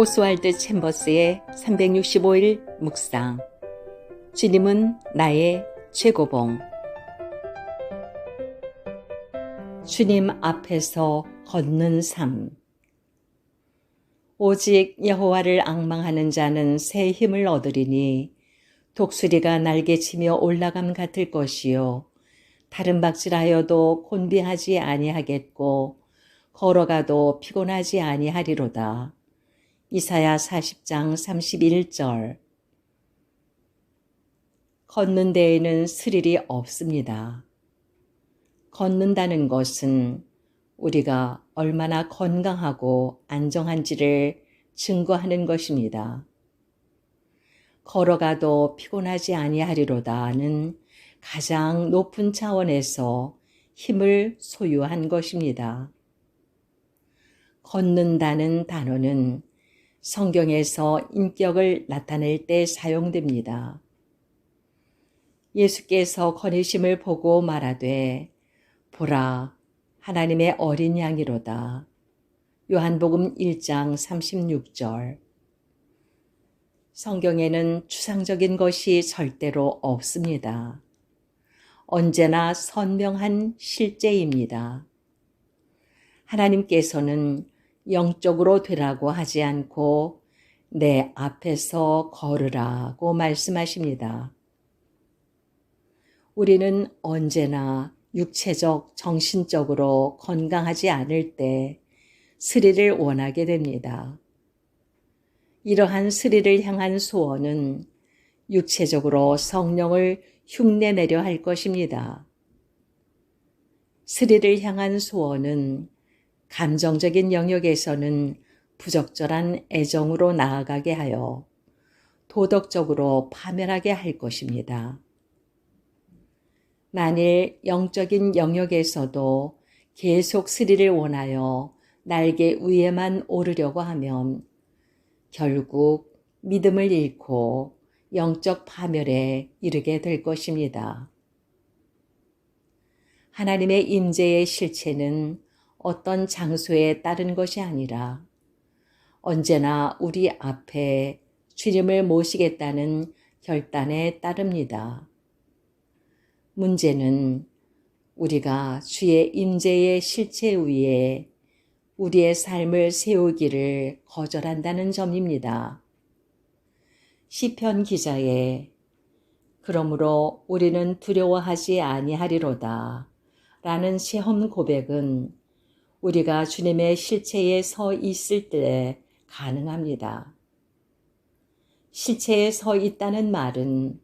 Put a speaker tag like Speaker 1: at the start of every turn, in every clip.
Speaker 1: 오스왈드 챔버스의 365일 묵상. 주님은 나의 최고봉. 주님 앞에서 걷는 삶. 오직 여호와를 앙망하는 자는 새 힘을 얻으리니 독수리가 날개치며 올라감 같을 것이요 다른 박질하여도 곤비하지 아니하겠고 걸어가도 피곤하지 아니하리로다. 이사야 40장 31절 걷는 데에는 스릴이 없습니다. 걷는다는 것은 우리가 얼마나 건강하고 안정한지를 증거하는 것입니다. 걸어가도 피곤하지 아니하리로다는 가장 높은 차원에서 힘을 소유한 것입니다. 걷는다는 단어는 성경에서 인격을 나타낼 때 사용됩니다. 예수께서 거니심을 보고 말하되 보라 하나님의 어린 양이로다. 요한복음 1장 36절 성경에는 추상적인 것이 절대로 없습니다. 언제나 선명한 실제입니다. 하나님께서는 영적으로 되라고 하지 않고 내 앞에서 걸으라고 말씀하십니다. 우리는 언제나 육체적, 정신적으로 건강하지 않을 때 스리를 원하게 됩니다. 이러한 스리를 향한 소원은 육체적으로 성령을 흉내내려 할 것입니다. 스리를 향한 소원은 감정적인 영역에서는 부적절한 애정으로 나아가게 하여 도덕적으로 파멸하게 할 것입니다. 만일 영적인 영역에서도 계속 스리를 원하여 날개 위에만 오르려고 하면 결국 믿음을 잃고 영적 파멸에 이르게 될 것입니다. 하나님의 임재의 실체는 어떤 장소에 따른 것이 아니라 언제나 우리 앞에 주님을 모시겠다는 결단에 따릅니다. 문제는 우리가 주의 임재의 실체 위에 우리의 삶을 세우기를 거절한다는 점입니다. 시편 기자의 그러므로 우리는 두려워하지 아니하리로다 라는 시험 고백은 우리가 주님의 실체에 서 있을 때 가능합니다. 실체에 서 있다는 말은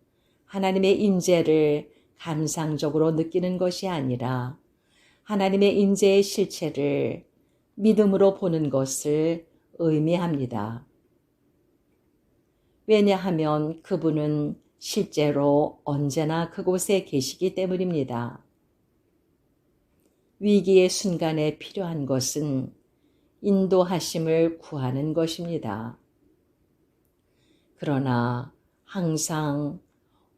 Speaker 1: 하나님의 임재를 감상적으로 느끼는 것이 아니라 하나님의 임재의 실체를 믿음으로 보는 것을 의미합니다. 왜냐하면 그분은 실제로 언제나 그곳에 계시기 때문입니다. 위기의 순간에 필요한 것은 인도하심을 구하는 것입니다. 그러나 항상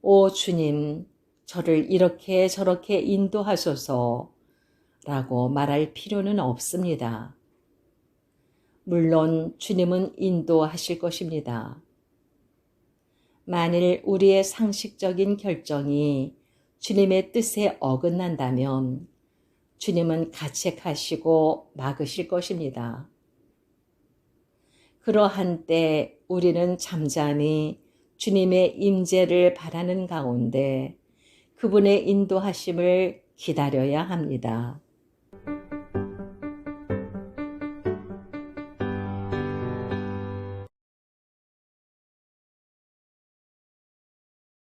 Speaker 1: 오 주님 저를 이렇게 저렇게 인도하소서 라고 말할 필요는 없습니다. 물론 주님은 인도하실 것입니다. 만일 우리의 상식적인 결정이 주님의 뜻에 어긋난다면 주님은 가책하시고 막으실 것입니다. 그러한 때 우리는 잠잠히 주님의 임재를 바라는 가운데 그분의 인도하심을 기다려야 합니다.